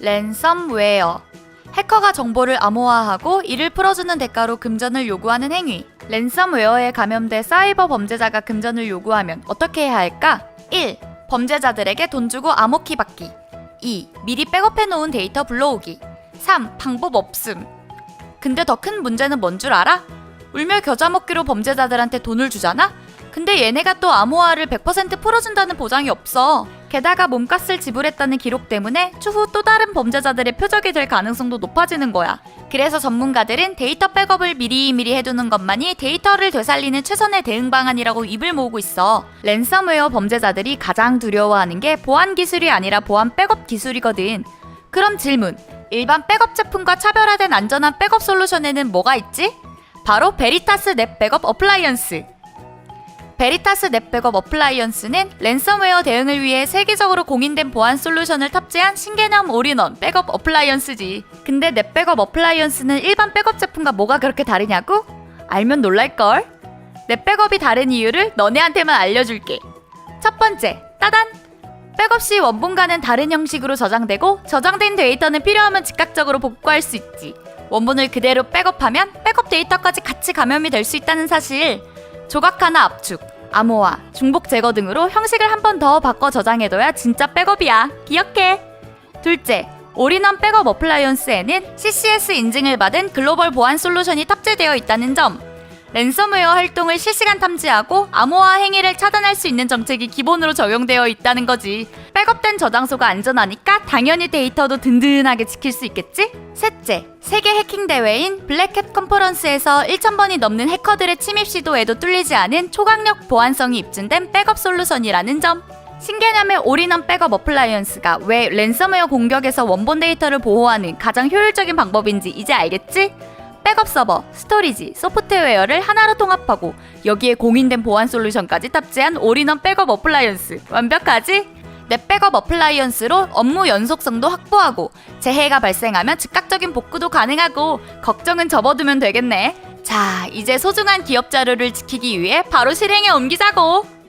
랜섬웨어 해커가 정보를 암호화하고 이를 풀어주는 대가로 금전을 요구하는 행위 랜섬웨어에 감염돼 사이버 범죄자가 금전을 요구하면 어떻게 해야 할까? 1. 범죄자들에게 돈 주고 암호키 받기 2. 미리 백업해 놓은 데이터 불러오기 3. 방법 없음 근데 더 큰 문제는 뭔 줄 알아? 울며 겨자 먹기로 범죄자들한테 돈을 주잖아? 근데 얘네가 또 암호화를 100% 풀어준다는 보장이 없어. 게다가 몸값을 지불했다는 기록 때문에 추후 또 다른 범죄자들의 표적이 될 가능성도 높아지는 거야. 그래서 전문가들은 데이터 백업을 미리미리 해두는 것만이 데이터를 되살리는 최선의 대응 방안이라고 입을 모으고 있어. 랜섬웨어 범죄자들이 가장 두려워하는 게 보안 기술이 아니라 보안 백업 기술이거든. 그럼 질문. 일반 백업 제품과 차별화된 안전한 백업 솔루션에는 뭐가 있지? 바로 베리타스 넷 백업 어플라이언스. 베리타스 넷 백업 어플라이언스는 랜섬웨어 대응을 위해 세계적으로 공인된 보안 솔루션을 탑재한 신개념 올인원 백업 어플라이언스지. 근데 넷 백업 어플라이언스는 일반 백업 제품과 뭐가 그렇게 다르냐고? 알면 놀랄걸? 넷 백업이 다른 이유를 너네한테만 알려줄게. 첫 번째, 따단! 백업 시 원본과는 다른 형식으로 저장되고 저장된 데이터는 필요하면 즉각적으로 복구할 수 있지. 원본을 그대로 백업하면 백업 데이터까지 같이 감염이 될 수 있다는 사실. 조각 하나 압축, 암호화, 중복 제거 등으로 형식을 한 번 더 바꿔 저장해둬야 진짜 백업이야. 기억해. 둘째, 올인원 백업 어플라이언스에는 CCS 인증을 받은 글로벌 보안 솔루션이 탑재되어 있다는 점. 랜섬웨어 활동을 실시간 탐지하고 암호화 행위를 차단할 수 있는 정책이 기본으로 적용되어 있다는 거지. 백업된 저장소가 안전하니까 당연히 데이터도 든든하게 지킬 수 있겠지? 셋째, 세계 해킹 대회인 블랙캣 컨퍼런스에서 1,000번이 넘는 해커들의 침입 시도에도 뚫리지 않은 초강력 보안성이 입증된 백업 솔루션이라는 점. 신개념의 올인원 백업 어플라이언스가 왜 랜섬웨어 공격에서 원본 데이터를 보호하는 가장 효율적인 방법인지 이제 알겠지? 백업 서버, 스토리지, 소프트웨어를 하나로 통합하고 여기에 공인된 보안 솔루션까지 탑재한 올인원 백업 어플라이언스 완벽하지? 내 백업 어플라이언스로 업무 연속성도 확보하고 재해가 발생하면 즉각적인 복구도 가능하고 걱정은 접어두면 되겠네. 자, 이제 소중한 기업 자료를 지키기 위해 바로 실행에 옮기자고.